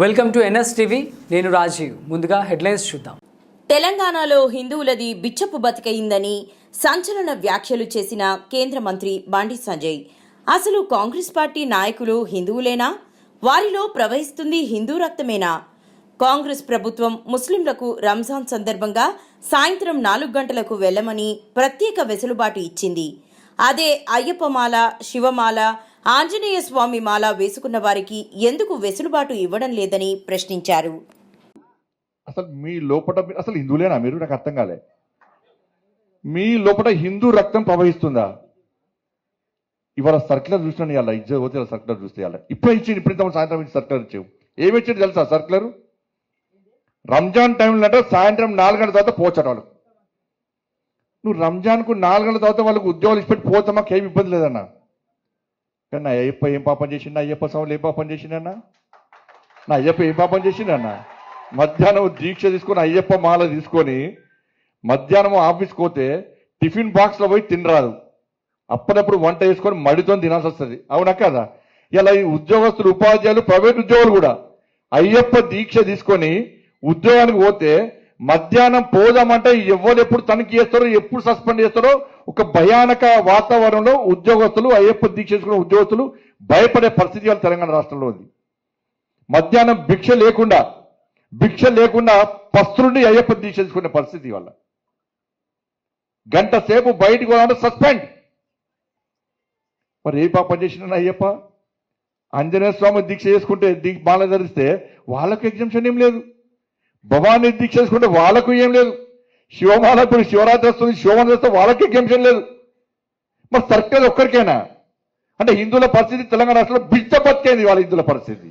Welcome to NS TV. నేను రాజీవ్. ముందుగా headlines చూద్దాం. తెలంగాణలో హిందువులది బిచ్చపు బతికయిందని సంచలన వ్యాఖ్యలు చేసిన కేంద్ర మంత్రి బండి సంజయ్. అసలు కాంగ్రెస్ పార్టీ నాయకులు హిందువులేనా? వారిలో ప్రవహిస్తుంది హిందూ రక్తమేనా? కాంగ్రెస్ ప్రభుత్వం ముస్లింలకు రంజాన్ సందర్భంగా సాయంత్రం నాలుగు గంటలకు వెళ్ళమని ప్రత్యేక వెసులుబాటు ఇచ్చింది. అదే అయ్యప్పమాల శివమాల ఆంజనేయ స్వామి మాల వేసుకున్న వారికి ఎందుకు వెసులుబాటు ఇవ్వడం లేదని ప్రశ్నించారు. అసలు మీ లోపల అసలు హిందువులేనా మీరు? నాకు అర్థం కాలే. మీ లోపల హిందూ రక్తం ప్రవహిస్తుందా? ఇవాళ సర్క్యులర్ చూసినాను ఇవాళ ఇజ్జ పోతే సర్క్యులర్ చూస్తే ఇవాళ ఇప్పుడే ఇచ్చింది ఇప్పుడు సాయంత్రం ఇచ్చి సర్క్యులర్ ఇచ్చావు. ఏమి ఇచ్చింది తెలుసా సర్క్యులర్? రంజాన్ టైంలో అంటే సాయంత్రం నాలుగు గంటల తర్వాత పోచట వాళ్ళు. నువ్వు రంజాన్కు నాలుగు గంటల తర్వాత వాళ్ళకు ఉద్యోగాలు ఇచ్చిపెట్టి పోతే మాకు ఏమి ఇబ్బంది లేదన్నా? కానీ నా అయ్యప్ప ఏం పాపం చేసిండు? అయ్యప్ప స్వాములు ఏం పాపం చేసిండన్నా? నా అయ్యప్ప ఏం పాపం చేసిండన్నా? మధ్యాహ్నం దీక్ష తీసుకొని అయ్యప్ప మాల తీసుకొని మధ్యాహ్నం ఆఫీస్కి పోతే టిఫిన్ బాక్స్లో పోయి తినరాదు. అప్పుడప్పుడు వంట వేసుకొని మడితో తినాల్సి వస్తుంది. అవునా కదా? ఇలా ఈ ఉద్యోగస్తులు ఉపాధ్యాయులు ప్రైవేట్ ఉద్యోగులు కూడా అయ్యప్ప దీక్ష తీసుకొని ఉద్యోగానికి పోతే మధ్యాహ్నం పోదామంటే ఎవరు ఎప్పుడు తనిఖీ చేస్తారో ఎప్పుడు సస్పెండ్ చేస్తారో ఒక భయానక వాతావరణంలో ఉద్యోగస్తులు అయ్యప్ప దీక్ష చేసుకున్న ఉద్యోగస్తులు భయపడే పరిస్థితి వాళ్ళ తెలంగాణ రాష్ట్రంలో ఉంది. మధ్యాహ్నం భిక్ష లేకుండా భిక్ష లేకుండా పస్తులుండి అయ్యప్ప దీక్ష తీసుకునే పరిస్థితి వల్ల గంట సేపు బయటకు పోవాలంటే సస్పెండ్. మరి ఏ పాపం చేసిన అయ్యప్ప? ఆంజనేయ స్వామి దీక్ష చేసుకుంటే దీ బాల ధరిస్తే వాళ్ళకు ఎగ్జామ్షన్ ఏం లేదు. భవాన్ని దీక్ష చేసుకుంటే వాళ్ళకు ఏం లేదు. శివమాల ఇప్పుడు శివరాత్రి వస్తుంది శివమాల చేస్తే వాళ్ళకి ఎగ్జామ్షన్ లేదు. మరి సర్కిల్ ఒక్కరికైనా అంటే హిందువుల పరిస్థితి తెలంగాణ రాష్ట్రంలో బిచ్చ బతికేంది వాళ్ళ హిందువుల పరిస్థితి.